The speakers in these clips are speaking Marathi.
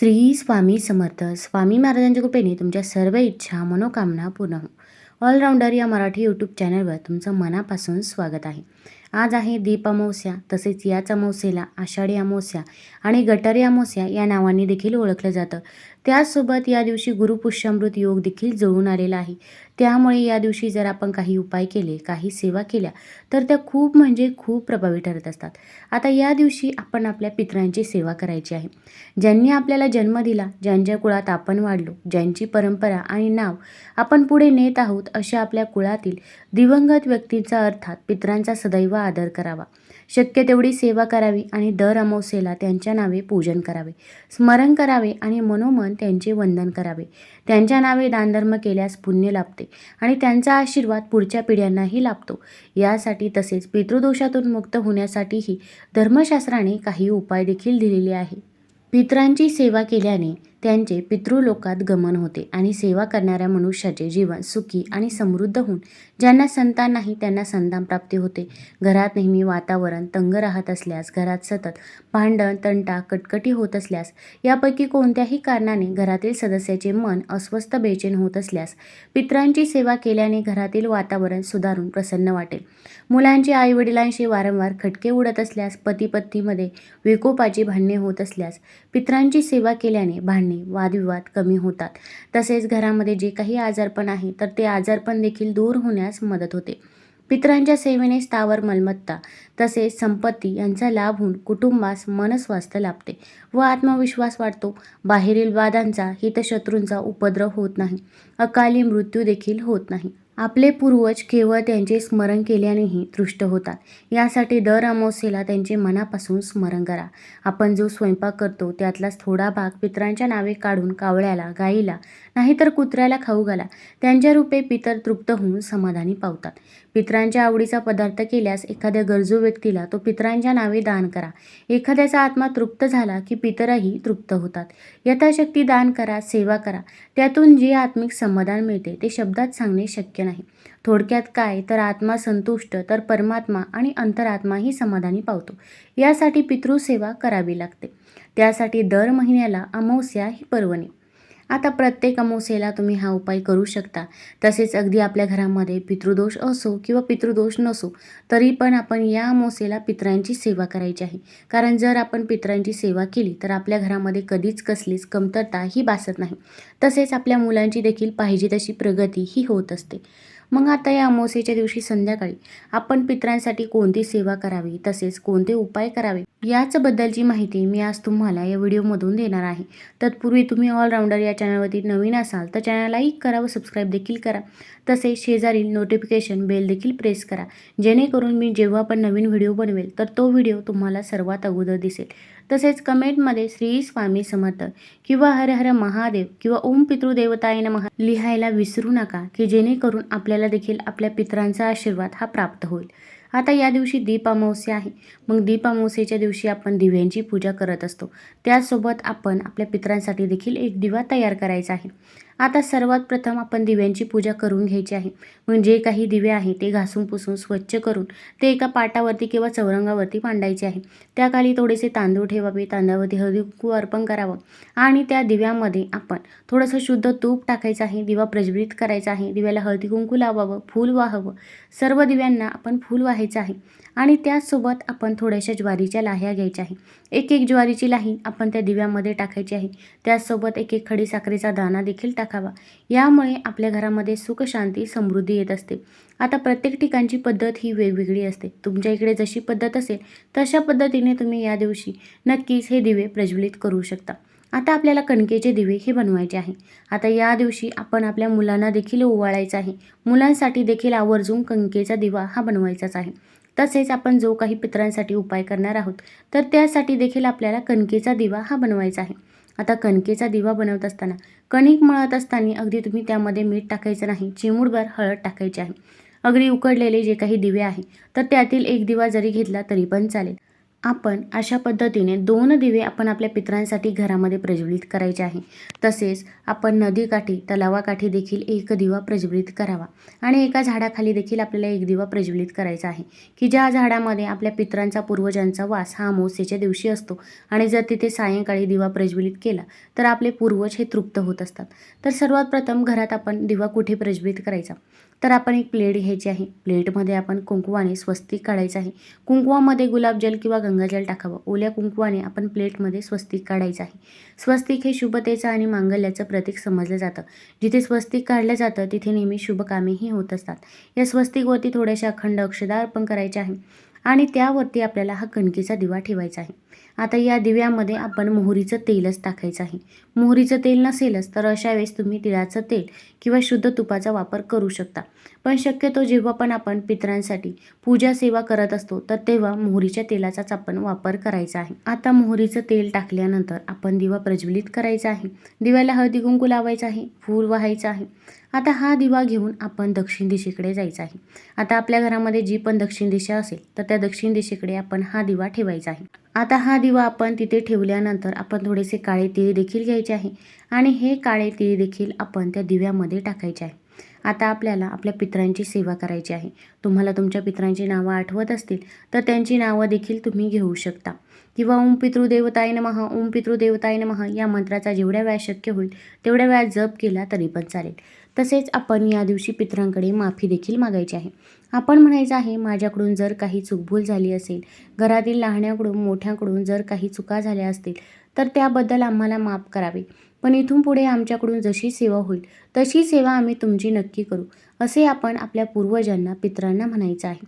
श्री स्वामी समर्थ. स्वामी महाराजांच्या कृपेने तुमच्या सर्व इच्छा मनोकामना पूर्ण हो ऑलराऊंडर या मराठी यूट्यूब चॅनलवर तुमचं मनापासून स्वागत आहे. आज आहे दीप अमावस्या तसेच याच अमावस्येला आषाढी अमावस्या आणि गटारी अमावस्या या नावाने देखील ओळखलं जातं. त्याचसोबत या दिवशी गुरुपुष्यामृत योग देखील जुळून आलेला आहे. त्यामुळे या दिवशी जर आपण काही उपाय केले काही सेवा केल्या तर त्या खूप म्हणजे खूप प्रभावी ठरत असतात. आता या दिवशी आपण आपल्या पितरांची सेवा करायची आहे. ज्यांनी आपल्याला जन्म दिला ज्यांच्या कुळात आपण वाढलो ज्यांची परंपरा आणि नाव आपण पुढे नेत आहोत अशा आपल्या कुळातील दिवंगत व्यक्तींचा अर्थात पित्रांचा सदैव आदर करावा. शक्य तेवढी सेवा करावी आणि दर अमावस्येला त्यांच्या नावे पूजन करावे. स्मरण करावे आणि मनोमन त्यांचे वंदन करावे. त्यांच्या नावे दानधर्म केल्यास पुण्य लाभते आणि त्यांचा आशीर्वाद पुढच्या पिढ्यांनाही लाभतो. यासाठी तसेच पितृदोषातून मुक्त होण्यासाठीही धर्मशास्त्राने काही उपाय देखील दिलेले आहे. पितरांची सेवा केल्याने त्यांचे पितृलोकात गमन होते आणि सेवा करणाऱ्या मनुष्याचे जीवन सुखी आणि समृद्ध होऊन ज्यांना संतान नाही त्यांना संतान प्राप्ती होते. घरात नेहमी वातावरण तंग राहत असल्यास घरात सतत भांडण तंटा कटकटी होत असल्यास यापैकी कोणत्याही कारणाने घरातील सदस्याचे मन अस्वस्थ बेचैन होत असल्यास पितरांची सेवा केल्याने घरातील वातावरण सुधारून प्रसन्न वाटेल. मुलांचे आईवडिलांशी वारंवार खटके उडत असल्यास पती पत्नीमध्ये विकोपाची भांडणे होत असल्यास पितरांची सेवा केल्याने भांडणे वादविवाद कमी होतात. तसेच घरामध्ये जे काही आजारपण आहे तर ते आजारपण देखील दूर होण्यास मदत होते. पितरांच्या सेवेने स्थावर मालमत्ता तसेच संपत्ती यांचा लाभ होऊन कुटुंबास मनस्वास्थ्य लाभते व आत्मविश्वास वाढतो. बाहेरील वादांचा हितशत्रूंचा उपद्रव होत नाही. अकाली मृत्यू देखील होत नाही. आपले पूर्वज केवळ त्यांचे स्मरण केल्यानेही तृष्ट होतात. यासाठी दर अमावस्येला त्यांचे मनापासून स्मरण करा. आपण जो स्वयंपाक करतो त्यातलाच थोडा भाग पितरांच्या नावे काढून कावळ्याला गाईला नाहीतर कुत्र्याला खाऊ घाला. त्यांच्या रूपे पितर तृप्त होऊन समाधानी पावतात. पितरांच्या आवडीचा पदार्थ केल्यास एखाद्या गरजू व्यक्तीला तो पितरांच्या नावे दान करा. एखाद्याचा आत्मा तृप्त झाला की पितरही तृप्त होतात. यथाशक्ती दान करा सेवा करा. त्यातून जे आत्मिक समाधान मिळते ते शब्दात सांगणे शक्य नाही. थोडक्यात काय? तर आत्मा संतुष्ट तर परमात्मा आणि अंतरात्माही समाधानी पावतो. यासाठी पितृसेवा करावी लागते. त्यासाठी दर महिन्याला अमावस्या ही पर्वणी. आता प्रत्येक अमावस्येला तुम्ही हा उपाय करू शकता. तसेच अगदी आपल्या घरामध्ये पितृदोष असो किंवा पितृदोष नसो तरी पण आपण या अमावस्येला पित्रांची सेवा करायची आहे. कारण जर आपण पित्रांची सेवा केली तर आपल्या घरामध्ये कधीच कसलीच कमतरता ही भासत नाही. तसेच आपल्या मुलांची देखील पाहिजे तशी प्रगती ही होत असते. मग आता या अमावस्येच्या दिवशी संध्याकाळी आपण पित्रांसाठी कोणती सेवा करावी? तसेच कोणते उपाय करावे? याचबद्दलची माहिती मी आज तुम्हाला या व्हिडिओमधून देणार आहे. तत्पूर्वी तुम्ही ऑलराऊंडर या चॅनलवरती नवीन असाल तर चॅनल लाईक करा व सबस्क्राईब देखील करा. तसेच शेजारील नोटिफिकेशन बेल देखील प्रेस करा. जेणेकरून मी जेव्हा पण नवीन व्हिडिओ बनवेल तर तो व्हिडिओ तुम्हाला सर्वात अगोदर दिसेल. तसेच कमेंटमध्ये श्री स्वामी समर्थ किंवा हर हर महादेव किंवा ओम पितृदेवतायन महा लिहायला विसरू नका की जेणेकरून आपल्याला देखील आपल्या पितरांचा आशीर्वाद हा प्राप्त होईल. आता या दिवशी दीप अमावस्या आहे. मग दीप अमावस्येच्या दिवशी आपण दिव्यांची पूजा करत असतो. त्यासोबत आपण आपल्या पितरांसाठी देखील एक दिवा तयार करायचा आहे. आता सर्वात प्रथम आपण दिव्यांची पूजा करून घ्यायची आहे. म्हणजे काही दिवे आहे ते घासून पुसून स्वच्छ करून ते एका पाटावरती किंवा चौरंगावरती मांडायचे आहे. त्याखाली थोडेसे तांदूळ ठेवावे तांदळावरती हळदी कुंकू अर्पण करावं आणि त्या दिव्यामध्ये आपण थोडंसं शुद्ध तूप टाकायचं आहे दिवा प्रज्वलित करायचा आहे दिव्याला हळदी कुंकू लावावं फूल वाहावं सर्व दिव्यांना आपण फूल वाहायचं आहे. आणि त्याचसोबत आपण थोड्याशा ज्वारीच्या लाह्या घ्यायच्या आहे. एक एक ज्वारीची लाही आपण त्या दिव्यामध्ये टाकायची आहे. त्याचसोबत एक एक खडी साखरेचा दाणा देखील टाकावा यामुळे आपल्या घरामध्ये सुख शांती समृद्धी येत असते. आता प्रत्येक ठिकाणची पद्धत ही वेगवेगळी असते. तुमच्या इकडे जशी पद्धत असेल तशा पद्धतीने तुम्ही या दिवशी नक्कीच हे दिवे प्रज्वलित करू शकता. आता आपल्याला कणकेचे दिवे हे बनवायचे आहे. आता या दिवशी आपण आपल्या मुलांना देखील ओवाळायचं आहे. मुलांसाठी देखील आवर्जून कणकेचा दिवा हा बनवायचाच आहे. तसेच आपण जो काही पित्रांसाठी उपाय करणार आहोत तर त्यासाठी देखील आपल्याला कणकेचा दिवा हा बनवायचा आहे. आता कणकेचा दिवा बनवत असताना कणिक मळत असताना अगदी तुम्ही त्यामध्ये मीठ टाकायचं नाही चिमूडभर हळद टाकायची आहे. अगदी उकडलेले जे काही दिवे आहे तर त्यातील एक दिवा जरी घेतला तरी पण चालेल. आपण अशा पद्धतीने दोन दिवे आपण आपल्या पितरांसाठी घरामध्ये प्रज्वलित करायचे आहे. तसेच आपण नदीकाठी तलावाकाठी देखील एक दिवा प्रज्वलित करावा. आणि एका झाडाखाली देखील आपल्याला एक दिवा प्रज्वलित करायचा आहे. की ज्या झाडामध्ये आपल्या पित्रांचा पूर्वजांचा वास हा अमावस्येच्या दिवशी असतो आणि जर तिथे सायंकाळी दिवा प्रज्वलित केला तर आपले पूर्वज हे तृप्त होत असतात. तर सर्वात प्रथम घरात आपण दिवा कुठे प्रज्वलित करायचा? तर आपण एक प्लेट घ्यायची आहे. प्लेटमध्ये आपण कुंकवाने स्वस्तिक काढायचं आहे. कुंकवामध्ये गुलाबजल किंवा गंगाजल टाकावं. ओल्या कुंकवाने आपण प्लेटमध्ये स्वस्तिक काढायचं आहे. स्वस्तिक हे शुभतेचं आणि मांगल्याचं प्रतीक समजलं जातं. जिथे स्वस्तिक काढलं जातं तिथे नेहमी शुभकामेही होत असतात. या स्वस्तिकवरती थोड्याशा अखंड अक्षदा अर्पण करायचे आहे आणि त्यावरती आपल्याला हा कणकीचा दिवा ठेवायचा आहे. आता या दिव्यामध्ये आपण मोहरीचं तेलच टाकायचं आहे. मोहरीचं तेल नसेलच तर अशा वेळेस तुम्ही तिळाचं तेल किंवा शुद्ध तुपाचा वापर करू शकता. पण शक्यतो जेव्हा पण आपण पितरांसाठी पूजा सेवा करत असतो तर तेव्हा मोहरीच्या तेलाचाच आपण वापर करायचा आहे. आता मोहरीचं तेल टाकल्यानंतर आपण दिवा प्रज्वलित करायचा आहे. दिव्याला हळदी कुंकू लावायचं आहे फूल व्हायचं आहे. आता हा दिवा घेऊन आपण दक्षिण दिशेकडे जायचं आहे. आता आपल्या घरामध्ये जी पण दक्षिण दिशा असेल तर त्या दक्षिण दिशेकडे आपण हा दिवा ठेवायचा आहे. आता हा दिवा आपण तिथे ठेवल्यानंतर आपण थोडेसे काळे तिळे देखील घ्यायचे आहे आणि हे काळे तिळे देखील आपण त्या दिव्यामध्ये टाकायचे आहे. आता आपल्याला आपल्या पित्रांची सेवा करायची आहे. तुम्हाला तुमच्या पितरांची नावं आठवत असतील तर त्यांची नावं देखील तुम्ही घेऊ शकता. किंवा ओम पितृदेवताय नमः ओम पितृदेवताय नमः या मंत्राचा जेवढ्या वेळा शक्य होईल तेवढ्या वेळा जप केला तरी पण चालेल. तसेच आपण या दिवशी पितरांकडे माफी देखील मागायची आहे. आपण म्हणायचं आहे माझ्याकडून जर काही चुकभूल झाली असेल घरातील लहाण्याकडून मोठ्याकडून जर काही चुका झाल्या असतील तर त्याबद्दल आम्हाला माफ करावे. पण इथून पुढे आमच्याकडून जशी सेवा होईल तशी सेवा आम्ही तुमची नक्की करू असे आपण आपल्या पूर्वजांना पितरांना म्हणायचं आहे.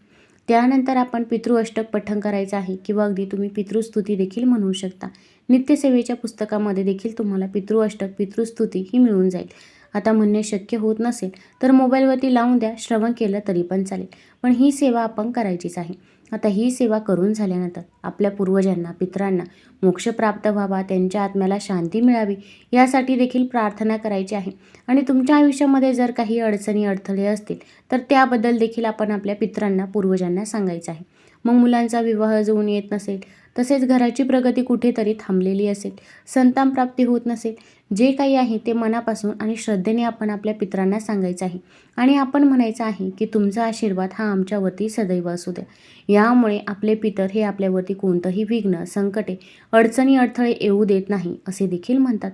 त्यानंतर आपण पितृ अष्टक पठण करायचं आहे किंवा अगदी तुम्ही पितृस्तुती देखील म्हणू शकता. नित्यसेवेच्या पुस्तकामध्ये देखील तुम्हाला पितृ अष्टक पितृस्तुती ही मिळून जाईल. आता म्हणणे शक्य होत नसेल तर मोबाईलवरती लावून द्या श्रवण केलं तरी पण चालेल. पण ही सेवा आपण करायचीच आहे. आता ही सेवा करून झाल्यानंतर आपल्या पूर्वजांना पितरांना मोक्ष प्राप्त व्हावा त्यांच्या आत्म्याला शांती मिळावी यासाठी देखील प्रार्थना करायची आहे. आणि तुमच्या आयुष्यामध्ये जर काही अडचणी अडथळे असतील तर त्याबद्दल देखील आपण आपल्या पित्रांना पूर्वजांना सांगायचं आहे. मग मुलांचा विवाह जुळून येत नसेल तसेच घराची प्रगती कुठेतरी थांबलेली असेल. संतान प्राप्ती होत नसेल. जे काही आहे ते मनापासून आणि श्रद्धेने आपण आपल्या पित्रांना सांगायचं आहे. आणि आपण म्हणायचं आहे की तुमचा आशीर्वाद हा आमच्यावरती सदैव असू द्या. यामुळे आपले पितर हे आपल्यावरती कोणतंही विघ्न संकटे अडचणी अडथळे येऊ देत नाही असे देखील म्हणतात.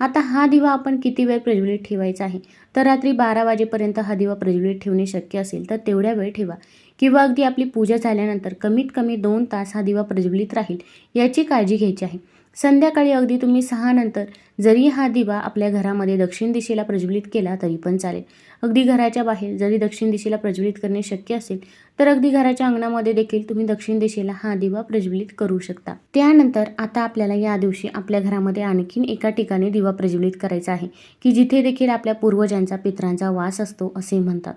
आता हा दिवा आपण किती वेळ प्रज्वलित ठेवायचा आहे? तर रात्री बारा वाजेपर्यंत हा दिवा प्रज्वलित ठेवणे शक्य असेल तर तेवढ्या वेळ ठेवा. किंवा अगदी आपली पूजा झाल्यानंतर कमीत कमी दोन तास हा दिवा प्रज्वलित राहील याची काळजी घ्यायची आहे. संध्याकाळी अगदी तुम्ही सहा नंतर जरी हा दिवा आपल्या घरामध्ये दक्षिण दिशेला प्रज्वलित केला तरी पण चालेल. अगदी घराच्या बाहेर जरी दक्षिण दिशेला प्रज्वलित करणे शक्य असेल तर अगदी घराच्या अंगणामध्ये देखील तुम्ही दक्षिण दिशेला हा दिवा प्रज्वलित करू शकता. त्यानंतर आता आपल्याला या दिवशी आपल्या घरामध्ये आणखीन एका ठिकाणी दिवा प्रज्वलित करायचा आहे की जिथे देखील आपल्या पूर्वजांचा पित्रांचा वास असतो असे म्हणतात.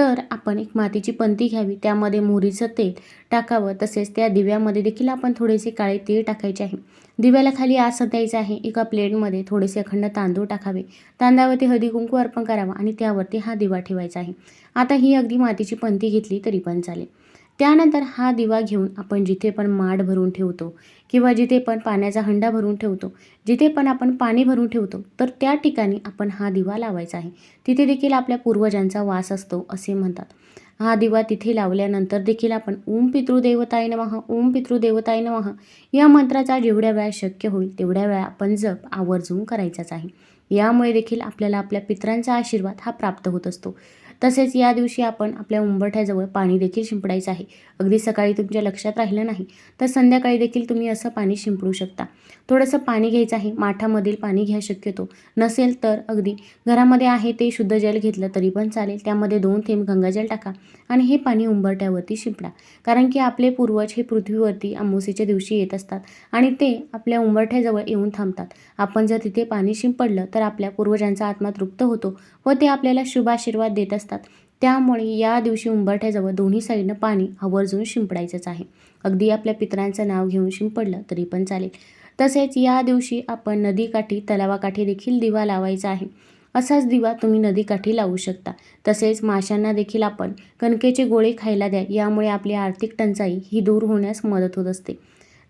तर आपण एक मातीची पंती घ्यावी त्यामध्ये मोहरीचं तेल टाकावं. तसेच त्या दिव्यामध्ये देखील आपण थोडेसे काळे तीळ टाकायचे आहे. दिव्याला खाली आसन द्यायचं आहे. एका प्लेटमध्ये थोडेसे अखंड तांदूळ टाकावे. तांदळावरती हळदी कुंकू अर्पण करावा आणि त्यावरती हा दिवा ठेवायचा आहे. आता ही अगदी मातीची पंती घेतली तरी पण चालेल. त्यानंतर हा दिवा घेऊन आपण जिथे पण माठ भरून ठेवतो किंवा जिथे पण पाण्याचा हंडा भरून ठेवतो जिथे पण आपण पाणी भरून ठेवतो तर त्या ठिकाणी आपण हा दिवा लावायचा आहे. तिथे देखील आपल्या पूर्वजांचा वास असतो असे म्हणतात. हा दिवा तिथे लावल्यानंतर देखील आपण ओम पितृदेवताय नमः ओम पितृदेवताय नमः या मंत्राचा जेवढ्या वेळा शक्य होईल तेवढ्या वेळा आपण जप आवर्जून करायचाच आहे. यामुळे देखील आपल्याला आपल्या पित्रांचा आशीर्वाद हा प्राप्त होत असतो. तसेच या दिवशी आपण आपल्या उंबरठ्याजवळ पाणी देखील शिंपडायचं आहे. अगदी सकाळी तुमच्या लक्षात राहिलं नाही तर संध्याकाळी देखील तुम्ही असं पाणी शिंपडू शकता. थोडंसं पाणी घ्यायचं आहे. माठामधील पाणी घ्या शक्यतो. नसेल तर अगदी घरामध्ये आहे ते शुद्ध जल घेतलं तरी पण चालेल. त्यामध्ये दोन थेंब गंगाजल टाका आणि हे पाणी उंबरठ्यावरती शिंपडा. कारण की आपले पूर्वज हे पृथ्वीवरती अमावस्येच्या दिवशी येत असतात आणि ते आपल्या उंबरठ्याजवळ येऊन थांबतात. आपण जर तिथे पाणी शिंपडलं तर आपल्या पूर्वजांचा आत्मा तृप्त होतो व ते आपल्याला शुभ आशीर्वाद देत असतात. त्यामुळे या दिवशी उंबरठ्याजवळ दोन्ही साईडनं पाणी आवर्जून शिंपडायचंच आहे. अगदी आपल्या पितरांचं नाव घेऊन शिंपडलं तरी पण चालेल. तसेच या दिवशी आपण नदीकाठी तलावाकाठी देखील दिवा लावायचा आहे. असाच दिवा तुम्ही नदीकाठी लावू शकता. तसेच माशांना देखील आपण कणकेचे गोळे खायला द्या. यामुळे आपली आर्थिक टंचाई ही दूर होण्यास मदत होत असते.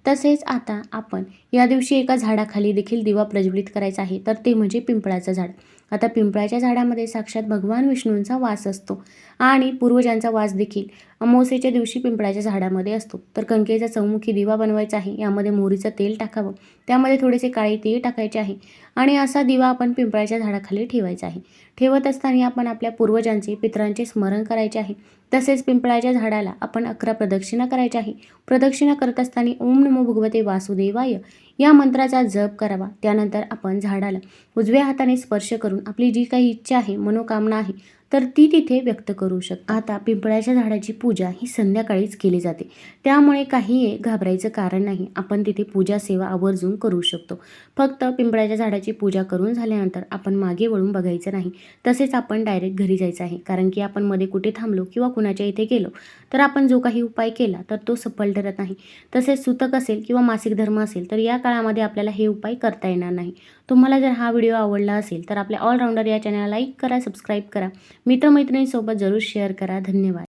तसेच आता आपण या दिवशी एका झाडाखाली देखील दिवा प्रज्वलित करायचा आहे. तर ते म्हणजे पिंपळाचं झाड. आता पिंपळाच्या झाडामध्ये साक्षात भगवान विष्णूंचा वास असतो. आणि पूर्वजांचा वास देखील अमावस्येच्या दिवशी पिंपळाच्या झाडामध्ये असतो. तर कणकेचा चौमुखी दिवा बनवायचा आहे यामध्ये मोहरीचं तेल टाकावं. त्यामध्ये थोडेसे काळे तेल टाकायचे आहे आणि असा दिवा आपण पिंपळाच्या झाडाखाली ठेवायचा आहे. ठेवत असताना आपण आपल्या पूर्वजांचे पितरांचे स्मरण करायचे आहे. तसेच पिंपळाच्या झाडाला आपण अकरा प्रदक्षिणा करायच्या आहे. प्रदक्षिणा करत असताना ओम नमो भगवते वासुदेवाय. या मंत्राचा जप करावा. त्यानंतर आपण झाडाला उजव्या हाताने स्पर्श करून आपली जी काही इच्छा आहे मनोकामना आहे तर ती तिथे व्यक्त करू शकतो आता पिंपळाच्या झाडाची पूजा ही संध्याकाळीच केली जाते. त्यामुळे काही घाबरायचं कारण नाही. आपण तिथे पूजा सेवा आवर्जून करू शकतो. फक्त पिंपळाच्या झाडाची पूजा करून झाल्यानंतर आपण मागे वळून बघायचं नाही. तसेच आपण डायरेक्ट घरी जायचं आहे. कारण की आपण मध्ये कुठे थांबलो किंवा कुणाच्या इथे गेलो तर आपण जो काही उपाय केला तर तो सफल ठरत नाही. तसेच सुतक असेल किंवा मासिक धर्म असेल तर या काळामध्ये आपल्याला हे उपाय करता येणार नाही. तुम्हाला जर हा व्हिडिओ आवडला असेल तर आपल्या ऑलराऊंडर या चॅनलला लाईक करा सबस्क्राईब करा. मित्रमैत्रिणींसोबत जरूर शेअर करा. धन्यवाद.